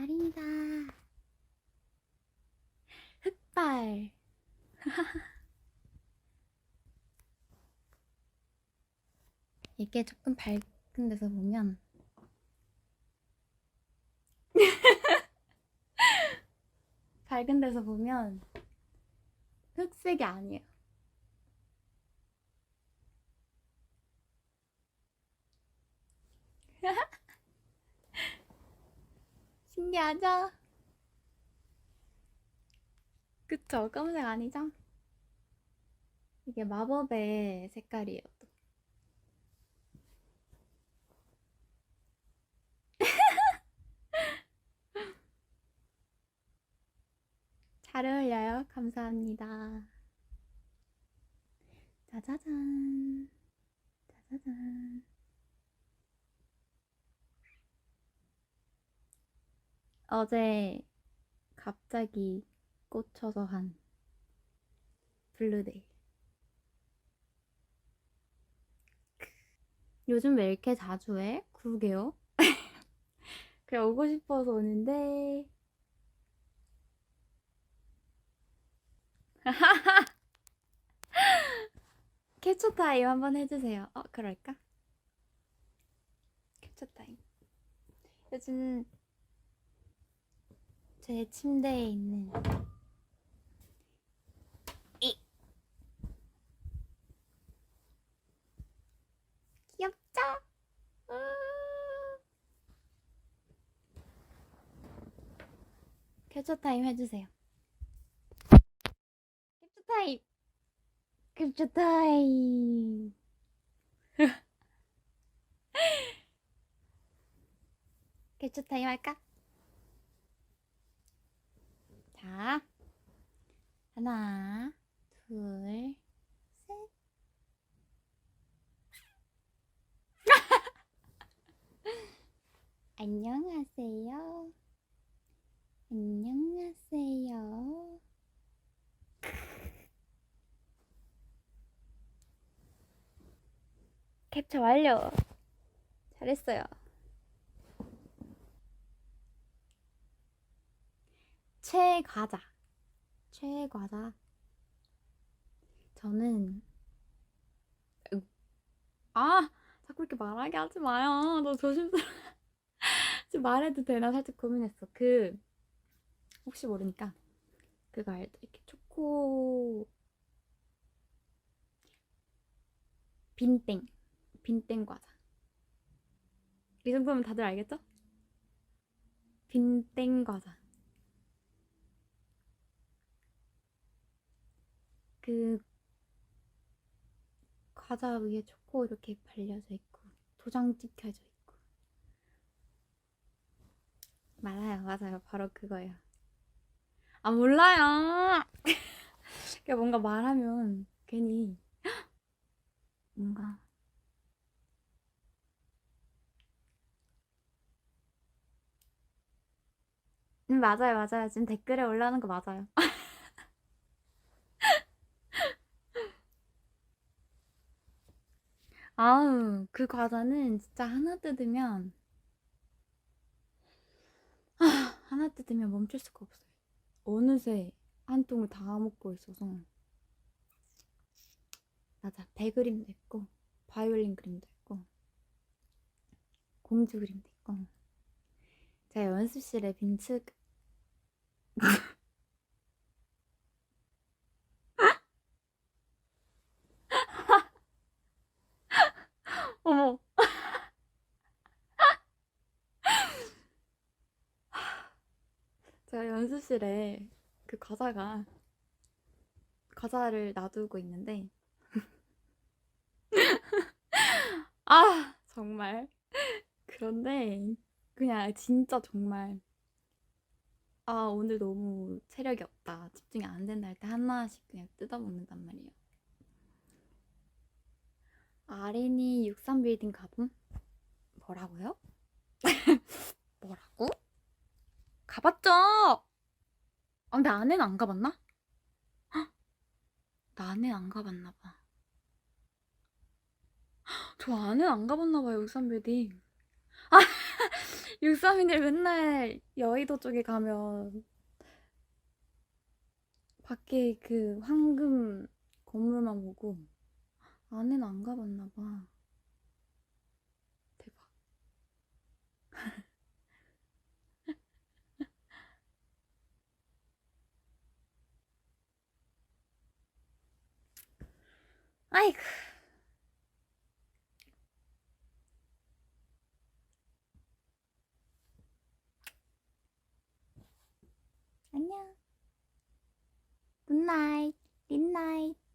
아린이다. 흑발. 이게 조금 밝은 데서 보면 밝은 데서 보면 흑색이 아니에요. 신기하죠? 그쵸? 검은색 아니죠? 이게 마법의 색깔이에요. 또. 잘 어울려요. 감사합니다. 짜자잔. 짜자잔. 어제 갑자기 꽂혀서 한 블루데이. 요즘 왜 이렇게 자주 해? 그러게요. 그냥 오고 싶어서 오는데. 캡처 타임 한번 해주세요. 어, 그럴까? 캡처 타임. 요즘 제 침대에 있는 이 귀엽죠? 음. 캡처 타임 해주세요. 캡처 타임. 캡처 타임. 캡처 타임 할까? 자, 하나, 둘, 셋. 안녕하세요. 안녕하세요. 캡처 완료. 잘했어요. 최과자. 최과자. 저는 으, 아 자꾸 이렇게 말하게 하지 마요. 너 조심스러워. 지금 말해도 되나 살짝 고민했어. 그 혹시 모르니까 그거 알죠? 이렇게 초코 빈땡 빈땡 과자. 이 정도면 다들 알겠죠? 빈땡 과자. 그 과자 위에 초코 이렇게 발려져 있고 도장 찍혀져 있고. 맞아요. 맞아요. 바로 그거예요. 아 몰라요. 그러니까 뭔가 말하면 괜히 뭔가 음 맞아요. 맞아요. 지금 댓글에 올라오는 거 맞아요 아우, 그 과자는 진짜 하나 뜯으면, 아, 하나 뜯으면 멈출 수가 없어요. 어느새 한 통을 다 먹고 있어서. 맞아, 배 그림도 있고, 바이올린 그림도 있고, 공주 그림도 있고. 제가 연습실에 빈츠, 어머. 제가 연습실에 그 과자가 과자를 놔두고 있는데 아 정말 그런데 그냥 진짜 정말 아 오늘 너무 체력이 없다 집중이 안 된다 할 때 하나씩 그냥 뜯어먹는단 말이에요 아린이 63빌딩 가봄? 뭐라고요? 뭐라고? 가봤죠? 아, 근데 안에는 안 가봤나? 헉, 나 안에 안 가봤나 봐. 저 안에 안 가봤나 봐요, 63 빌딩. 아, 63이들 맨날 여의도 쪽에 가면 밖에 그 황금 건물만 보고 안에는 안 가봤나 봐. 아이고. 안녕. 굿나잇, 린나잇.